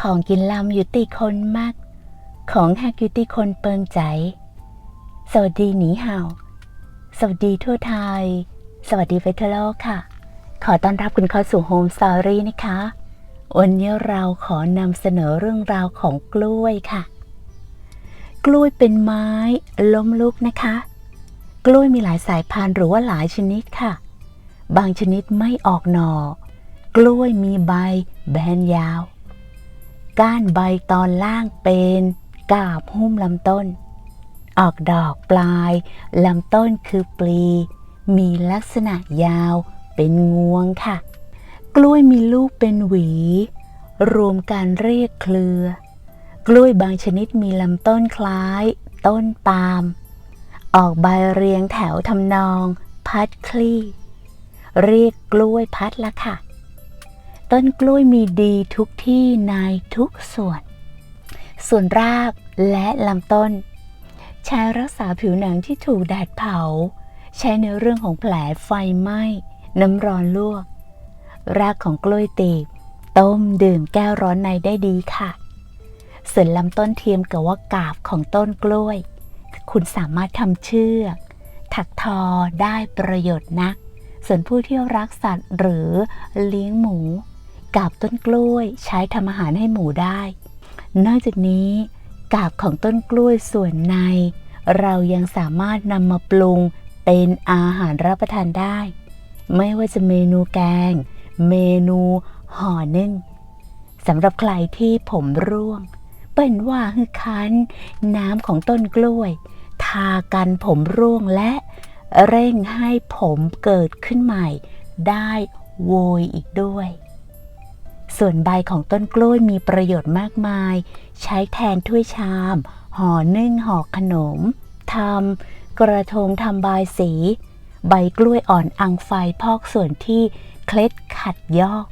ของกินลำอยู่ตีคนมาก ของหักอยู่ตีคนเปิงใจ สวัสดีหนีเห่า สวัสดีทั่วไทย สวัสดีไปทั่วโลกค่ะ ขอต้อนรับคุณเข้าสู่โฮมสตอรี่นะคะ วันนี้เราขอนำเสนอเรื่องราวของกล้วยค่ะ กล้วยเป็นไม้ล้มลุกนะคะ กล้วยมีหลายสายพันธุ์หรือว่าหลายชนิดค่ะ บางชนิดไม่ออกหนอ่อกล้วยมีใบแบนยาว ก้านใบตอนล่างเป็นกาบหุ้มลำต้น ออกดอกปลายลำต้นคือปลี มีลักษณะยาวเป็นงวงค่ะ กล้วยมีลูกเป็นหวี รวมกันเรียกเครือ กล้วยบางชนิดมีลำต้นคล้าย ต้นปาล์มออกใบเรียงแถวทำนอง พัดคลี่ เรียกกล้วยพัดละค่ะ ต้นกล้วยมีดีทุกที่ในทุกส่วน ส่วนรากและลำต้น ใช้รักษาผิวหนังที่ถูกแดดเผา ใช้ในเรื่องของแผลไฟไหม้ น้ำร้อนลวก รากของกล้วยตีบ ต้มดื่มแก้วร้อนในได้ดีค่ะ ส่วนลำต้นเทียมกับว่ากาบของต้นกล้วย คุณสามารถทำเชือกถักทอได้ประโยชน์นักส่วนผู้ที่รักสัตว์หรือเลี้ยงหมู กาบต้นกล้วยใช้ทำอาหารให้หมูได้ นอกจากนี้ กาบของต้นกล้วยส่วนใน เรายังสามารถนำมาปรุงเป็นอาหารรับประทานได้ ไม่ว่าจะเมนูแกง เมนูห่อนึ่งสำหรับใครที่ผมร่วง เป็นว่าคือคันน้ำของต้นกล้วย ทากันผมร่วงและเร่งให้ผมเกิดขึ้นใหม่ ได้โวยอีกด้วย ส่วนใบของต้นกล้วยมีประโยชน์มากมาย ใช้แทนถ้วยชาม ห่อนึ่งห่อขนมทำกระทงทำบายสี ใบกล้วยอ่อนอังไฟพอกส่วนที่เคล็ดขัดยอก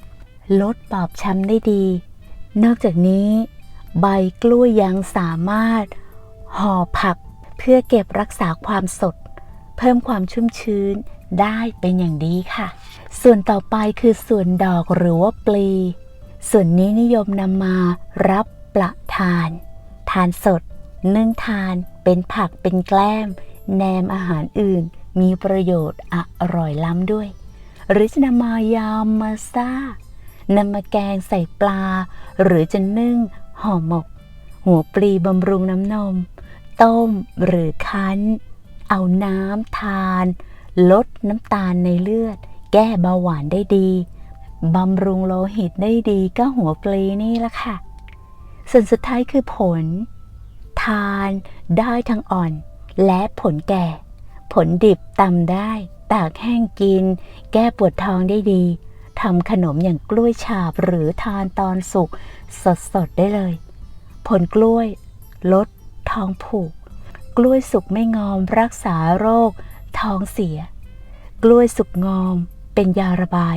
ลดบอบช้ำได้ดี นอกจากนี้ ใบกล้วยยังสามารถ ห่อผักเพื่อเก็บรักษาความสด เพิ่มความชุ่มชื้นได้เป็นอย่างดีค่ะ ส่วนต่อไปคือส่วนดอกหรือว่าปลี ส่วนนี้นิยมนำมารับประทาน ทานสด นึ่งทานเป็นผักเป็นแกล้ม แนมอาหารอื่น มีประโยชน์อร่อยล้ำด้วย หรือจะนำมายำมาซ่านำมาแกงใส่ปลา หรือจะนึ่งห่อหมก หัวปลีบำรุงน้ำนม ต้มหรือคั้น เอาน้ำทาน ลดน้ำตาลในเลือด แก้เบาหวานได้ดี บำรุงโลหิตได้ดีก็หัวปลีนี่ละค่ะ ส่วนสุดท้ายคือผล ทานได้ทั้งอ่อน และผลแก่ ผลดิบตำได้ ตากแห้งกิน แก้ปวดท้องได้ดีทำขนมอย่างกล้วยฉาบหรือทานตอนสุกสดๆได้เลย ผลกล้วย ลดท้องผูก กล้วยสุกไม่งอมรักษาโรค ท้องเสีย กล้วยสุกงอมเป็นยาระบาย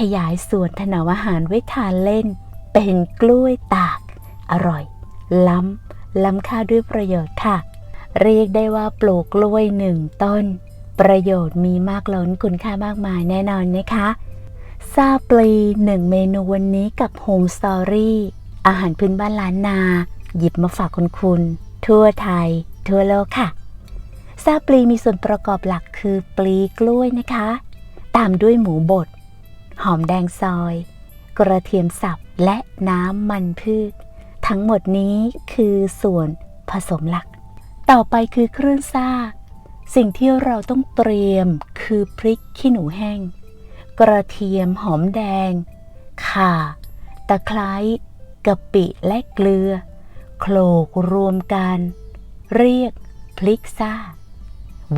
ขยายส่วนถนอมอาหารไว้ทานเล่น เป็นกล้วยตาก อร่อย ล้ำ ล้ำค่าด้วยประโยชน์ค่ะ เรียกได้ว่าปลูกกล้วยหนึ่งต้น ประโยชน์มีมากล้นคุณค่ามากมายแน่นอนนะคะซาปลีหนึ่งเมนูวันนี้กับโฮมสตอรี่อาหารพื้นบ้านล้านนา หยิบมาฝากคุณคุณทั่วไทย ทั่วโลกค่ะซาปลีมีส่วนประกอบหลักคือปลีกล้วยนะคะ ตามด้วยหมูบด หอมแดงซอย กระเทียมสับและน้ำมันพืช ทั้งหมดนี้คือส่วนผสมหลัก ต่อไปคือเครื่องซ่า สิ่งที่เราต้องเตรียมคือพริกขี้หนูแห้ง กระเทียมหอมแดง ข่า ตะไคร้กะปิและเกลือ โขลกรวมกัน เรียกพริกซ่า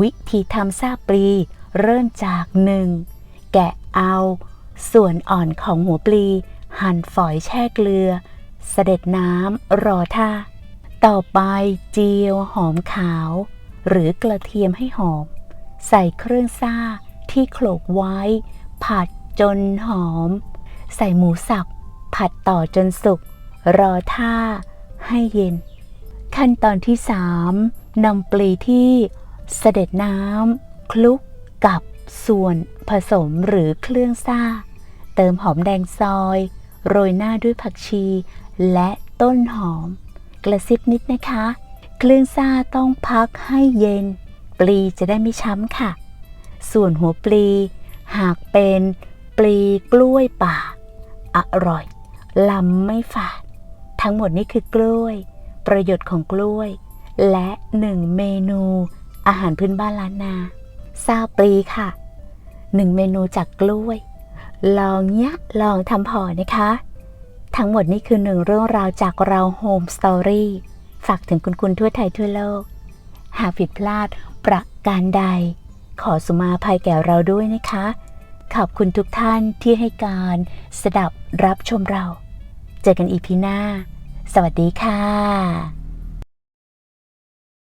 วิธีทำซาปลีเริ่มจากหนึ่งแกะเอา ส่วนอ่อนของหัวปลี หั่นฝอยแช่เกลือ เสด็จน้ำรอท่า ต่อไปเจียวหอมขาว หรือกระเทียมให้หอม ใส่เครื่องซ่าที่โขลกไว้ ผัดจนหอม ใส่หมูสับผัดต่อจนสุก รอท่าให้เย็น ขั้นตอนที่3นำปลีที่เสด็จน้ำคลุกกับ ส่วนผสมหรือเครื่องซ่า เติมหอมแดงซอย โรยหน้าด้วยผักชี และต้นหอม กระซิบนิดนะคะ เครื่องซ่าต้องพักให้เย็น ปลีจะได้ไม่ช้ำค่ะ ส่วนหัวปลี หากเป็นปลีกล้วยป่า อร่อยลำไม่ฝาด ทั้งหมดนี้คือกล้วย ประโยชน์ของกล้วย และหนึ่งเมนูอาหารพื้นบ้านล้านนา ซาปลีค่ะหนึ่งเมนูจากกล้วย ลองเนี้ยลองทำพอนะคะ ทั้งหมดนี้คือหนึ่งเรื่องราวจากเราโฮมสตอรี่ฝากถึงคุณคุณทั่วไทยทั่วโลก หากผิดพลาดประการใด ขอสุมาภัยแก่เราด้วยนะคะ ขอบคุณทุกท่านที่ให้การสดับรับชมเรา เจอกันอีพีหน้า สวัสดีค่ะ